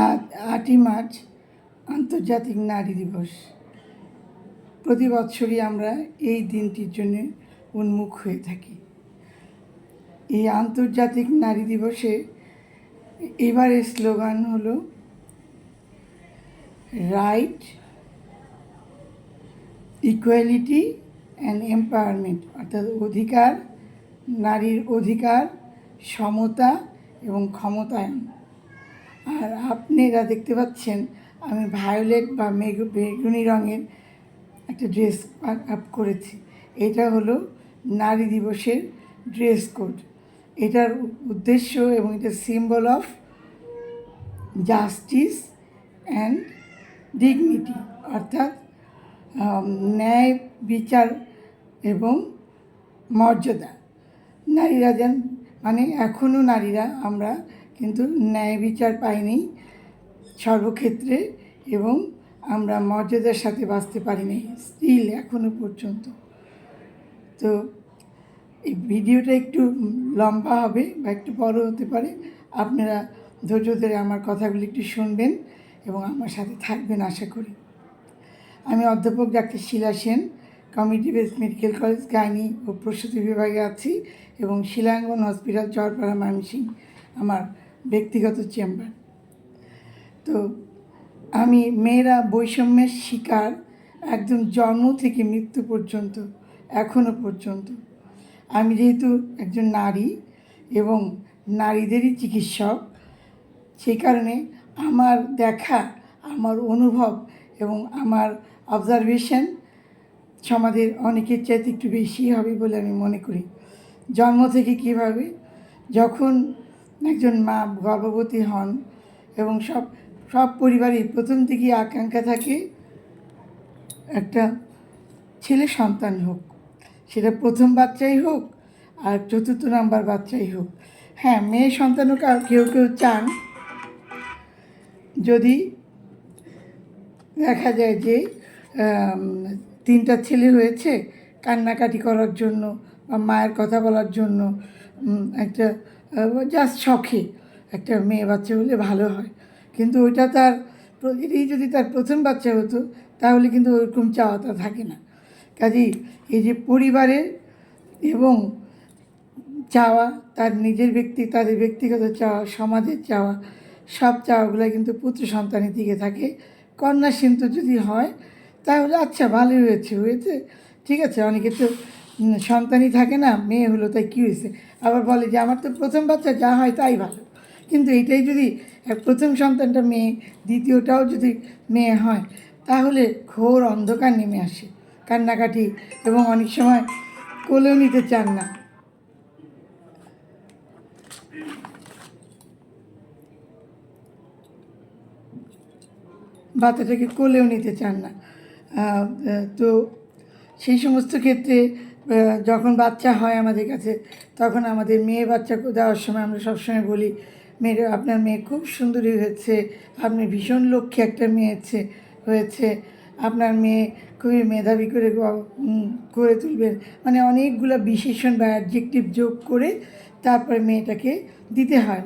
আজ আটই মার্চ আন্তর্জাতিক নারী দিবস। প্রতি বছরই আমরা এই দিনটির জন্য উন্মুখ হয়ে থাকি। এই আন্তর্জাতিক নারী দিবসে এবারের স্লোগান হলো, রাইট, ইকুয়ালিটি অ্যান্ড এম্পাওয়ারমেন্ট অর্থাৎ অধিকার, নারীর অধিকার, সমতা এবং ক্ষমতায়ন। আর আপনারা দেখতে পাচ্ছেন, আমি ভায়োলেট বা বেগুনি রঙের একটা ড্রেস আপ করেছি। এটা হলো নারী দিবসের ড্রেস কোড এটার উদ্দেশ্য এবং এটা symbol of justice and dignity অর্থাৎ ন্যায়, বিচার এবং মর্যাদা। নারীরা যেন মানে এখনও নারীরা আমরা কিন্তু ন্যায় বিচার পাইনি সর্বক্ষেত্রে এবং আমরা মর্যাদার সাথে বাঁচতে পারিনি স্টিল এখনও পর্যন্ত। তো এই ভিডিওটা একটু লম্বা হবে বা একটু বড় হতে পারে। আপনারা ধৈর্য ধরে আমার কথাগুলি একটু শুনবেন এবং আমার সাথে থাকবেন আশা করি। আমি অধ্যাপক doctor Shila Sen community based medical college, gynae ও প্রসূতি বিভাগে আছি এবং শিলাঙ্গন হসপিটাল, চরপাড়া ময়মনসিং আমার ব্যক্তিগত চেম্বার। তো আমি মেয়েরা বৈষম্যের শিকার, একদম জন্ম থেকে মৃত্যু পর্যন্ত এখনও পর্যন্ত। আমি যেহেতু একজন নারী এবং নারীদেরই চিকিৎসক, সেই কারণে আমার দেখা, আমার অনুভব এবং আমার অবজারভেশন সমাজের অনেকের চাইতে একটু বেশি হবে বলে আমি মনে করি। জন্ম থেকে কীভাবে? যখন একজন মা গর্ভবতী হন এবং সব সব পরিবারের প্রথম থেকেই আকাঙ্ক্ষা থাকে একটা ছেলে সন্তান হোক। সেটা প্রথম বাচ্চাই হোক আর চতুর্থ নাম্বার বাচ্চাই হোক। হ্যাঁ মেয়ে সন্তানও কাউ- কেউ কেউ চান। যদি দেখা যায় যে তিনটা ছেলে হয়েছে কান্নাকাটি করার জন্য বা মায়ের কথা বলার জন্য একটা জাস্ট শখে একটা মেয়ে বাচ্চা হলে ভালো হয়। কিন্তু ওইটা তার এটাই যদি তার প্রথম বাচ্চা হতো, তাহলে কিন্তু ওরকম চাওয়াটা থাকে না। কাজেই এই যে পরিবারের এবং চাওয়া, তার নিজের ব্যক্তি তাদের ব্যক্তিগত চাওয়া, সমাজের চাওয়া, সব চাওয়াগুলো কিন্তু পুত্র সন্তানের দিকে থাকে। কন্যা সিন্ধু যদি হয়, তাহলে আচ্ছা ভালোই হয়েছে হয়েছে, ঠিক আছে। অনেকে তো সন্তানই থাকে না, মেয়ে হলো, তাই কী হয়েছে? আবার বলে যে, আমার তো প্রথম বাচ্চা, যা হয় তাই ভালো। কিন্তু এটাই যদি প্রথম সন্তানটা মেয়ে, দ্বিতীয়টাও যদি মেয়ে হয়, তাহলে ঘোর অন্ধকার নেমে আসে, কান্নাকাটি এবং অনেক সময় কোলেও নিতে চান না। বাচ্চাটাকে কোলেও নিতে চান না। তো সেই সমস্ত ক্ষেত্রে যখন বাচ্চা হয় আমাদের কাছে, তখন আমাদের মেয়ে বাচ্চা দেওয়ার সময় আমরা সবসময় বলি মেয়ে আপনার মেয়ে খুব সুন্দরী হয়েছে, আপনি ভীষণ লক্ষ্মী একটা মেয়ে হয়েছে। আপনার মেয়ে খুবই মেধাবী করে করে তুলবেন। মানে অনেকগুলো বিশেষণ বা অ্যাডজেক্টিভ যোগ করে তারপরে মেয়েটাকে দিতে হয়।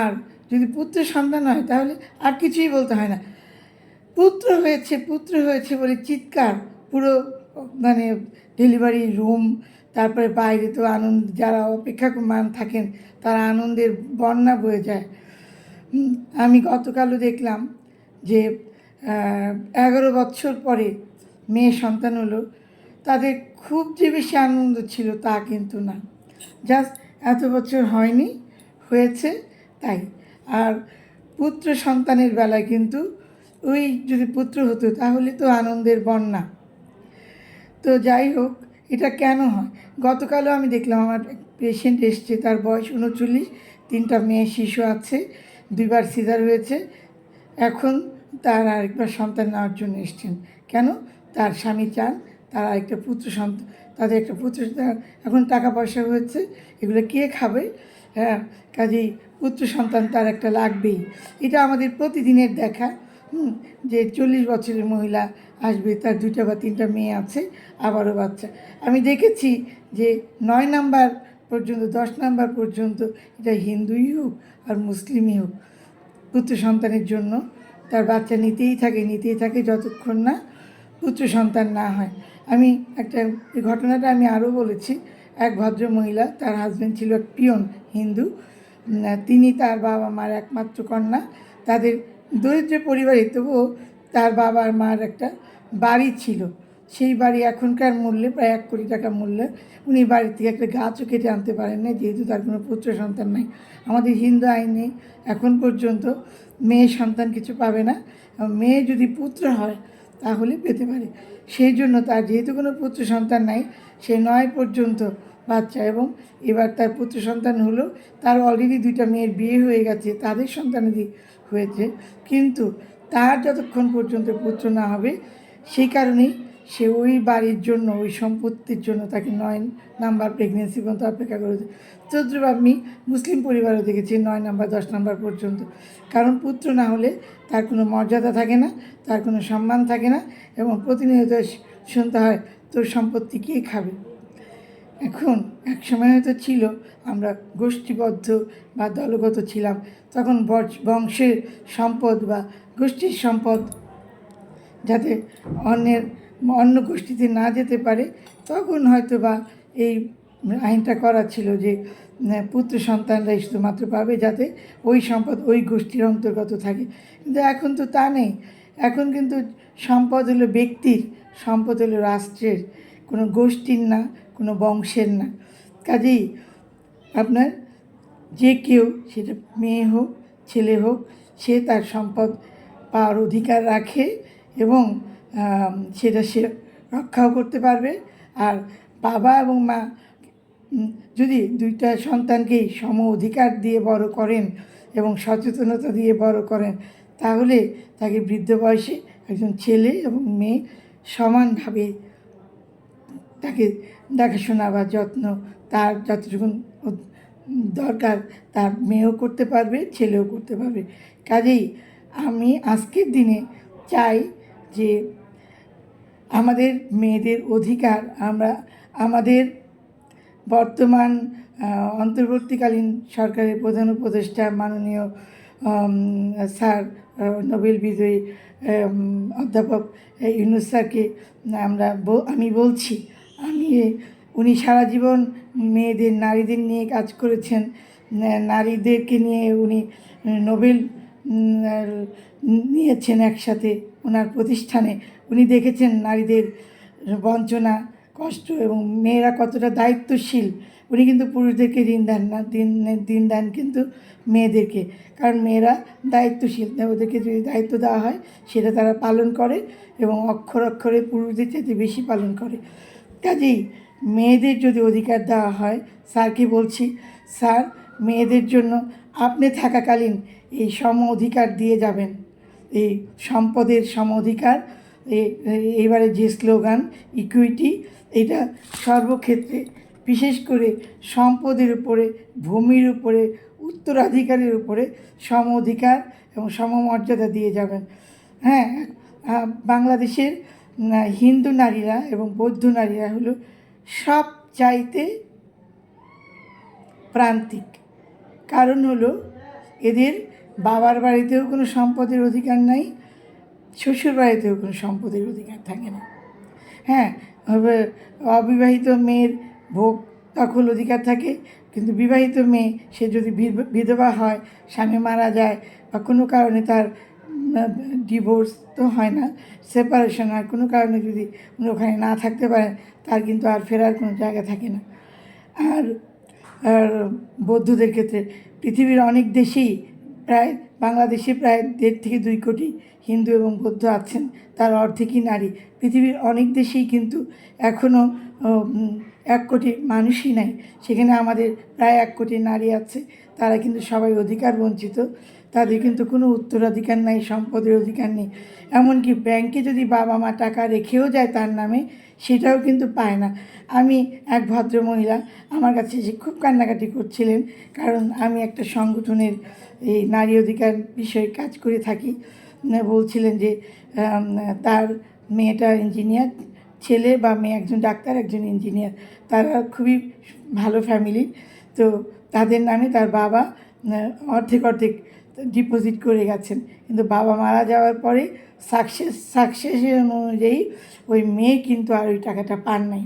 আর যদি পুত্র সন্তান হয়, তাহলে আর কিছুই বলতে হয় না। পুত্র হয়েছে পুত্র হয়েছে বলে চিৎকার, পুরো মানে ডেলিভারি রুম তারপরে বাইরে তো আনন্দ, যারা অপেক্ষামান থাকেন, তারা আনন্দের বন্যা বয়ে যায়। আমি গতকালও দেখলাম যে এগারো বছর পরে মেয়ে সন্তান হলো, তাদের খুব যে বেশি আনন্দ ছিল তা কিন্তু না। জাস্ট এত বছর হয়নি, হয়েছে তাই। আর পুত্র সন্তানের বেলায় কিন্তু ওই যদি পুত্র হতো, তাহলে তো আনন্দের বন্যা। তো যাই হোক, এটা কেন হয়? গতকালও আমি দেখলাম আমার পেশেন্ট এসছে, তার বয়স উনচল্লিশ, তিনটা মেয়ে শিশু আছে, দুইবার সিজার হয়েছে। এখন তার আরেকবার সন্তান নেওয়ার জন্য এসছেন। কেন? তার স্বামী চান, তার আরেকটা পুত্র সন্তান তাদের একটা পুত্র এখন টাকা পয়সা হয়েছে, এগুলো কে খাবে? হ্যাঁ কাজেই পুত্র সন্তান তার একটা লাগবেই। এটা আমাদের প্রতিদিনের দেখা। হুম, যে চল্লিশ বছরের মহিলা আসবে তার দুইটা বা তিনটা মেয়ে আছে আবারও বাচ্চা। আমি দেখেছি যে নয় নাম্বার পর্যন্ত দশ নাম্বার পর্যন্ত এটা হিন্দুই হোক আর মুসলিমই হোক পুত্র সন্তানের জন্য তার বাচ্চা নিতেই থাকে নিতেই থাকে যতক্ষণ না পুত্র সন্তান না হয়। আমি একটা ঘটনাটা আমি আরও বলেছি এক ভদ্র মহিলা তার হাজব্যান্ড ছিল এক পিয়ন হিন্দু তিনি তার বাবা মার একমাত্র কন্যা তাদের দরিদ্র পরিবারে তবুও তার বাবার মার একটা বাড়ি ছিল। সেই বাড়ি এখনকার মূল্যে প্রায় এক কোটি টাকা মূল্যে। উনি বাড়ি থেকে একটা গাছও কেটে আনতে পারেন না যেহেতু তার কোনো পুত্র সন্তান নাই। আমাদের হিন্দু আইনে এখন পর্যন্ত মেয়ে সন্তান কিছু পাবে না। মেয়ে যদি পুত্র হয়, তাহলে পেতে পারে। সেই জন্য তার যেহেতু কোনো পুত্র সন্তান নাই, সে নয় পর্যন্ত বাচ্চা এবং এবার তার পুত্র সন্তান হলো, তার অলরেডি দুইটা মেয়ের বিয়ে হয়ে গেছে, তাদের সন্তানাদি হয়েছে। কিন্তু তার যতক্ষণ পর্যন্ত পুত্র না হবে, সেই কারণেই সে ওই বাড়ির জন্য, ওই সম্পত্তির জন্য তাকে নয় নাম্বার প্রেগনেন্সি পর্যন্ত অপেক্ষা করেছে। চৌদ্রব আমি মুসলিম পরিবারও দেখেছি, নয় নাম্বার, দশ নাম্বার পর্যন্ত। কারণ পুত্র না হলে তার কোনো মর্যাদা থাকে না, তার কোনো সম্মান থাকে না এবং প্রতিনিয়ত শুনতে হয়, তোর সম্পত্তি কে খাবে? এখন এক সময় হয়তো ছিল, আমরা গোষ্ঠীবদ্ধ বা দলগত ছিলাম, তখন বংশের সম্পদ বা গোষ্ঠীর সম্পদ যাতে অন্যের, অন্য গোষ্ঠীতে না যেতে পারে, তখন হয়তো বা এই আইনটা করা ছিল যে পুত্র সন্তানরাই শুধুমাত্র পাবে যাতে ওই সম্পদ ওই গোষ্ঠীর অন্তর্গত থাকে। কিন্তু এখন তো তা নেই। এখন কিন্তু সম্পদ হলো ব্যক্তির, সম্পদ হলো রাষ্ট্রের। কোনো গোষ্ঠীর না, কোনো বংশের না। কাজেই আপনার যে কেউ, সেটা মেয়ে হোক, ছেলে হোক, সে তার সম্পদ পাওয়ার অধিকার রাখে এবং সেটা সে রক্ষাও করতে পারবে। আর বাবা এবং মা যদি দুইটা সন্তানকেই সম অধিকার দিয়ে বড় করেন এবং সচেতনতা দিয়ে বড় করেন, তাহলে তাকে বৃদ্ধ বয়সে একজন ছেলে এবং মেয়ে সমানভাবে তাকে দেখাশোনা বা যত্ন তার যতটুকু দরকার তার মেয়েও করতে পারবে, ছেলেও করতে পারবে। কাজেই আমি আজকের দিনে চাই যে আমাদের মেয়েদের অধিকার, আমরা আমাদের বর্তমান অন্তর্বর্তীকালীন সরকারের প্রধান উপদেষ্টা মাননীয় স্যার নোবেল বিজয়ী অধ্যাপক ইউনুস স্যারকে আমরা আমি বলছি আমি উনি সারা জীবন মেয়েদের, নারীদের নিয়ে কাজ করেছেন। নারীদেরকে নিয়ে উনি নোবেল নিয়েছেন একসাথে ওনার প্রতিষ্ঠানে। উনি দেখেছেন নারীদের বঞ্চনা, কষ্ট এবং মেয়েরা কতটা দায়িত্বশীল। উনি কিন্তু পুরুষদেরকে ঋণ দেন না, দিন দিন দেন কিন্তু মেয়েদেরকে। কারণ মেয়েরা দায়িত্বশীল ওদেরকে যদি দায়িত্ব দেওয়া হয়, সেটা তারা পালন করে এবং অক্ষর অক্ষরে পুরুষদের চাইতে বেশি পালন করে। কাজেই মেয়েদের যদি অধিকার দেওয়া হয় স্যারকে বলছি? স্যার, মেয়েদের জন্য আপনি থাকাকালীন এই সম অধিকার দিয়ে যাবেন। এই সম্পদের সম অধিকার এবারে যে স্লোগান ইকুইটি এটা সর্বক্ষেত্রে বিশেষ করে সম্পদের উপরে, ভূমির উপরে, উত্তরাধিকারের উপরে সম অধিকার এবং সমমর্যাদা দিয়ে যাবেন। হ্যাঁ বাংলাদেশের হিন্দু নারীরা এবং বৌদ্ধ নারীরা হলো সব চাইতে প্রান্তিক। কারণ হলো এদের বাবার বাড়িতেও কোনো সম্পদের অধিকার নাই, শ্বশুর বাড়িতেও কোনো সম্পদের অধিকার থাকে না। হ্যাঁ অবিবাহিত মেয়ের ভোগ দখল অধিকার থাকে, কিন্তু বিবাহিত মেয়ে সে যদি বিধ- বিধবা হয়, স্বামী মারা যায় বা কোনো কারণে তার ডিভোর্স তো হয় না সেপারেশন আর কোনো কারণে যদি উনি ওখানে না থাকতে পারেন তার কিন্তু আর ফেরার কোনো জায়গা থাকে না। আর আর বৌদ্ধদের ক্ষেত্রে পৃথিবীর অনেক দেশেই প্রায়, বাংলাদেশে প্রায় দেড় থেকে দুই কোটি হিন্দু এবং বৌদ্ধ আছেন, তার অর্ধেকই নারী। পৃথিবীর অনেক দেশেই কিন্তু এখনও এক কোটি মানুষই নাই, সেখানে আমাদের প্রায় এক কোটি নারী আছে। তারা কিন্তু সবাই অধিকার বঞ্চিত, তাদের কিন্তু কোনো উত্তরাধিকার নাই, সম্পদের অধিকার নেই। এমনকি ব্যাংকে যদি বাবা মা টাকা রেখেও যায় তার নামে, সেটাও কিন্তু পায় না। আমি এক ভদ্র মহিলা, আমার কাছে এসে খুব কান্নাকাটি করছিলেন, কারণ আমি একটা সংগঠনের এই নারী অধিকার বিষয়ে কাজ করে থাকি। বলছিলেন যে তার মেয়েটা ইঞ্জিনিয়ার ছেলে বা মেয়ে একজন ডাক্তার, একজন ইঞ্জিনিয়ার। তারা খুবই ভালো ফ্যামিলি। তো তাদের নামে তার বাবা অর্ধেক অর্ধেক ডিপোজিট করে গেছেন। কিন্তু বাবা মারা যাওয়ার পরে সাকসেস সাকসেসের অনুযায়ী ওই মেয়ে কিন্তু আর ওই টাকাটা পান নাই।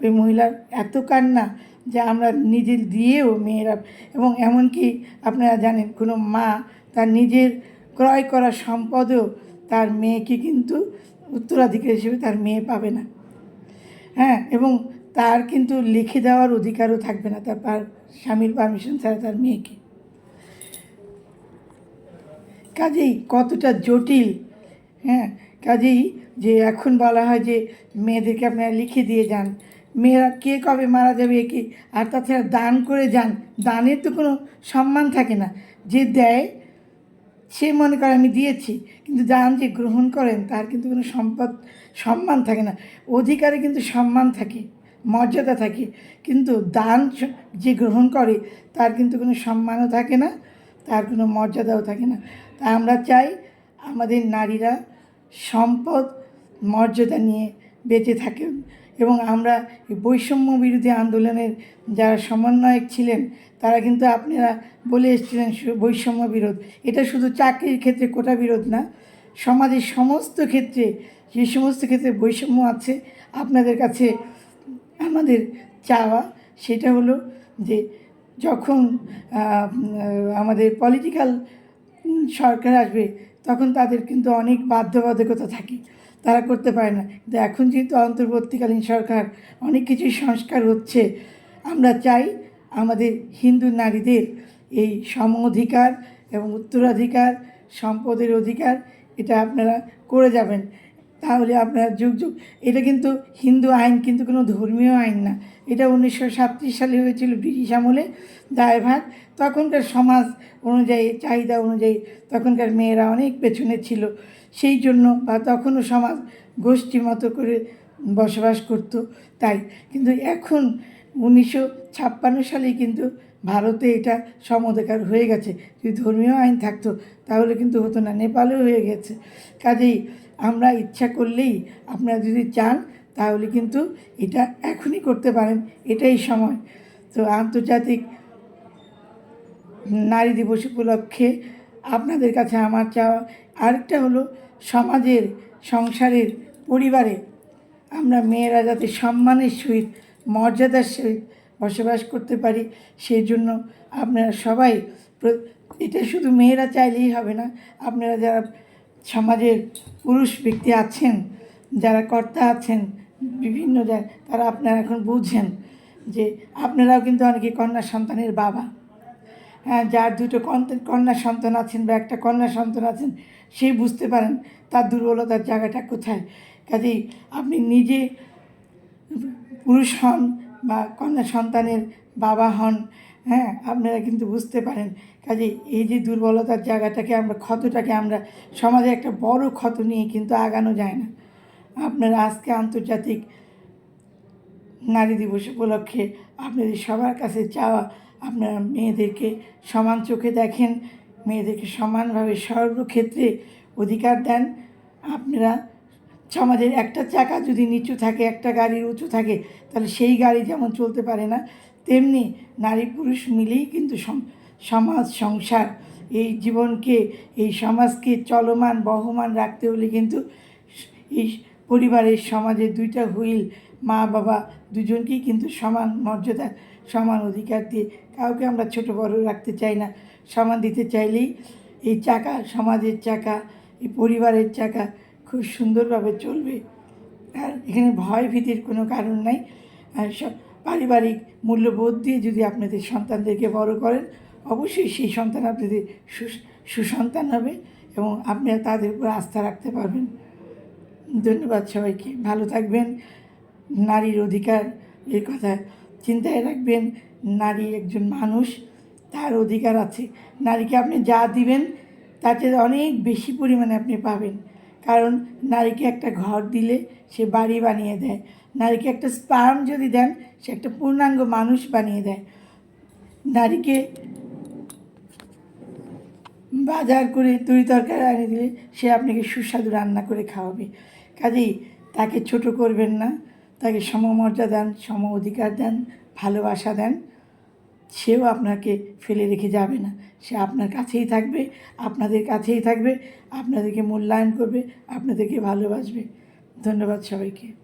ওই মহিলার এত কান্না যে আমরা নিজে দিয়েও মেয়েরা, এবং এমনকি আপনারা জানেন কোনো মা তার নিজের ক্রয় করা সম্পদেও তার মেয়েকে কিন্তু উত্তরাধিকার হিসেবে তার মেয়ে পাবে না। হ্যাঁ এবং তার কিন্তু লিখে দেওয়ার অধিকারও থাকবে না, তার স্বামীর পারমিশন ছাড়া তার মেয়েকে। কাজেই কতটা জটিল হ্যাঁ? কাজেই যে এখন বলা হয় যে মেয়েদেরকে আপনারা লিখে দিয়ে যান। মেয়েরা কে কবে মারা যাবে কি আর তাছাড়া দান করে যান। দানের তো কোনো সম্মান থাকে না। যে দেয়, সে মনে করে আমি দিয়েছি, কিন্তু দান যে গ্রহণ করেন, তার কিন্তু কোনো সম্পদ, সম্মান থাকে না। অধিকারে কিন্তু সম্মান থাকে। মর্যাদা থাকে। কিন্তু দান যে গ্রহণ করে, তার কিন্তু কোনো সম্মানও থাকে না, তার কোনো মর্যাদাও থাকে না। তা আমরা চাই আমাদের নারীরা সম্পদ, মর্যাদা নিয়ে বেঁচে থাকেন এবং আমরা বৈষম্য বিরোধী আন্দোলনের যারা সমন্বয়ক ছিলেন, তারা কিন্তু আপনারা বলে এসেছিলেন বৈষম্য বিরোধ। এটা শুধু চাকরির ক্ষেত্রে কোটা বিরোধ না, সমাজের সমস্ত ক্ষেত্রে, যে সমস্ত ক্ষেত্রে বৈষম্য আছে, আপনাদের কাছে আমাদের চাওয়া সেটা হলো যে যখন আমাদের পলিটিক্যাল সরকার আসবে, তখন তাদের কিন্তু অনেক বাধ্যবাধকতা থাকে। তারা করতে পারে না। কিন্তু এখন যেহেতু অন্তর্বর্তীকালীন সরকার, অনেক কিছুই সংস্কার হচ্ছে, আমরা চাই আমাদের হিন্দু নারীদের এই সম অধিকার এবং উত্তরাধিকার, সম্পদের অধিকার, এটা আপনারা করে যাবেন। তাহলে আপনার যুগ যুগ, এটা কিন্তু হিন্দু আইন কিন্তু কোনো ধর্মীয় আইন না। এটা উনিশশো সালে হয়েছিল ব্রিটিশ আমলে দায়ভাগ তখনকার সমাজ অনুযায়ী, চাহিদা অনুযায়ী তখনকার মেয়েরা অনেক পেছনে ছিল। সেই জন্য বা তখনও সমাজ গোষ্ঠী মতো করে বসবাস করতো তাই। কিন্তু এখন উনিশশো ছাপ্পান্ন সালেই কিন্তু ভারতে এটা সমধিকার হয়ে গেছে। যদি ধর্মীয় আইন থাকতো, তাহলে কিন্তু হতো না, নেপালেও হয়ে গেছে। কাজেই আমরা ইচ্ছা করলেই আপনারা যদি চান, তাহলে কিন্তু এটা এখনই করতে পারেন। এটাই সময়। তো আন্তর্জাতিক নারী দিবস উপলক্ষে আপনাদের কাছে আমার চাওয়া আরেকটা হলো সমাজের, সংসারের, পরিবারে আমরা মেয়েরা যাতে সম্মানের সহিত, মর্যাদার সহিত বসবাস করতে পারি, সেই জন্য আপনারা সবাই এটা শুধু মেয়েরা চাইলেই হবে না। আপনারা যারা সমাজের পুরুষ ব্যক্তি আছেন, যারা কর্তা আছেন, বিভিন্ন জায়গায়, তারা আপনারা এখন বুঝছেন যে আপনারাও কিন্তু অনেকে কন্যা সন্তানের বাবা। হ্যাঁ যার দুটো কন্যা সন্তান আছেন বা একটা কন্যা সন্তান আছেন, সে বুঝতে পারেন তার দুর্বলতার জায়গাটা কোথায়। কাজেই আপনি নিজে পুরুষ হন বা কন্যা সন্তানের বাবা হন হ্যাঁ আপনারা কিন্তু বুঝতে পারেন। কাজে এই যে দুর্বলতার জায়গাটাকে আমরা, ক্ষতটাকে আমরা, সমাজে একটা বড় ক্ষত নিয়ে কিন্তু আগানো যায় না। আপনারা আজকে আন্তর্জাতিক নারী দিবস উপলক্ষে আপনাদের সবার কাছে চাওয়া, আপনারা মেয়েদেরকে সমান চোখে দেখেন, মেয়েদেরকে সমানভাবে সর্বক্ষেত্রে অধিকার দেন। আপনারা সমাজের একটা চাকা যদি নিচু থাকে, একটা গাড়ির উঁচু থাকে, তাহলে সেই গাড়ি যেমন চলতে পারে না তেমনি নারী পুরুষ মিলেই কিন্তু সমাজ, সংসার, এই জীবনকে, এই সমাজকে চলমান, বহমান রাখতে হলে কিন্তু এই পরিবারের সমাজের দুইটা হুইল, মা, বাবা দুজনকেই কিন্তু সমান মর্যাদা, সমান অধিকার দিয়ে কাউকে আমরা ছোট, বড় রাখতে চাই না। সমান দিতে চাইলেই এই চাকা, সমাজের চাকা, এই পরিবারের চাকা খুব সুন্দরভাবে চলবে। আর এখানে ভয় ভীতির কোনো কারণ নাই। আর সব পারিবারিক মূল্যবোধ দিয়ে যদি আপনাদের সন্তানদেরকে বড় করেন, অবশ্যই সেই সন্তান আপনাদের সুসন্তান হবে এবং আপনারা তাদের উপর আস্থা রাখতে পারবেন। ধন্যবাদ সবাইকে। ভালো থাকবেন। নারীর অধিকার এই কথা চিন্তায় রাখবেন। নারী একজন মানুষ, তার অধিকার আছে। নারীকে আপনি যা দিবেন, তাতে অনেক বেশি পরিমাণে আপনি পাবেন। কারণ নারীকে একটা ঘর দিলে সে বাড়ি বানিয়ে দেয়। নারীকে একটা স্পার্ম যদি দেন, সে একটা পূর্ণাঙ্গ মানুষ বানিয়ে দেয়। নারীকে বাজার করে তরি তরকারি আনি দিলে সে আপনাকে সুস্বাদু রান্না করে খাওয়াবে। কাজেই তাকে ছোট করবেন না, তাকে সমমর্যাদা দেন, সম অধিকার দেন, ভালোবাসা দেন। সেও আপনাকে ফেলে রেখে যাবে না। সে আপনার কাছেই থাকবে, আপনাদের কাছেই থাকবে, আপনাদেরকে মূল্যায়ন করবে, আপনাদেরকে ভালোবাসবে। ধন্যবাদ সবাইকে।